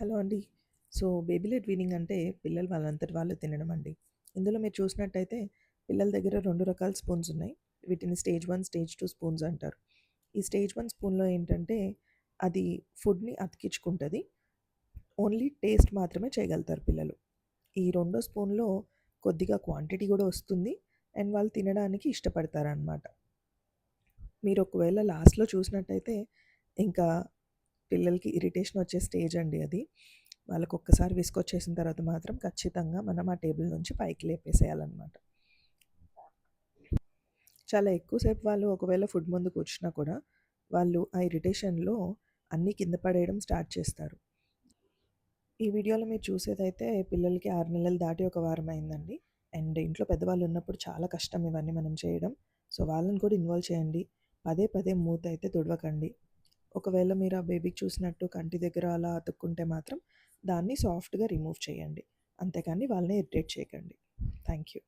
Hello అండి. So, baby lead weaning అంటే పిల్లలు వాళ్ళంతటి వాళ్ళు తినడం అండి. ఇందులో మీరు చూసినట్టయితే పిల్లల దగ్గర రెండు రకాల స్పూన్స్ ఉన్నాయి. వీటిని stage one stage two spoons అంటారు. ఈ స్టేజ్ వన్ స్పూన్‌లో ఏంటంటే అది ఫుడ్‌ని అతికించుకుంటుంది ఓన్లీ టేస్ట్ మాత్రమే చేయగలుగుతారు పిల్లలు. ఈ రెండో స్పూన్‌లో కొద్దిగా క్వాంటిటీ కూడా వస్తుంది. అండ్ వాళ్ళు తినడానికి ఇష్టపడతారనమాట. మీరు ఒకవేళ లాస్ట్‌లో చూసినట్టయితే ఇంకా పిల్లలకి ఇరిటేషన్ వచ్చే స్టేజ్ అండి అది. వాళ్ళకు ఒక్కసారి విసుగొచ్చేసిన తర్వాత మాత్రం ఖచ్చితంగా మనం ఆ టేబుల్ నుంచి పైకి లేపేసేయాలన్నమాట చాలా ఎక్కువసేపు వాళ్ళు ఒకవేళ ఫుడ్ ముందు కూర్చున్నా కూడా వాళ్ళు ఆ ఇరిటేషన్‌లో అన్నీ కింద పడేయడం స్టార్ట్ చేస్తారు. ఈ వీడియోలో మీరు చూసేదైతే పిల్లలకి ఆరు నెలలు దాటి ఒక వారం అయిందండి. అండ్ ఇంట్లో పెద్దవాళ్ళు ఉన్నప్పుడు చాలా కష్టం ఇవన్నీ మనం చేయడం. సో, వాళ్ళని కూడా ఇన్వాల్వ్ చేయండి. పదే పదే మూతయితే తుడవకండి. ఒకవేళ మీరు ఆ బేబీకి చూసినట్టు కంటి దగ్గర అలా అతుక్కుంటే మాత్రం దాన్ని సాఫ్ట్‌గా రిమూవ్ చేయండి. అంతేకాని వాళ్ళని ఇరిటేట్ చేయకండి. Thank you.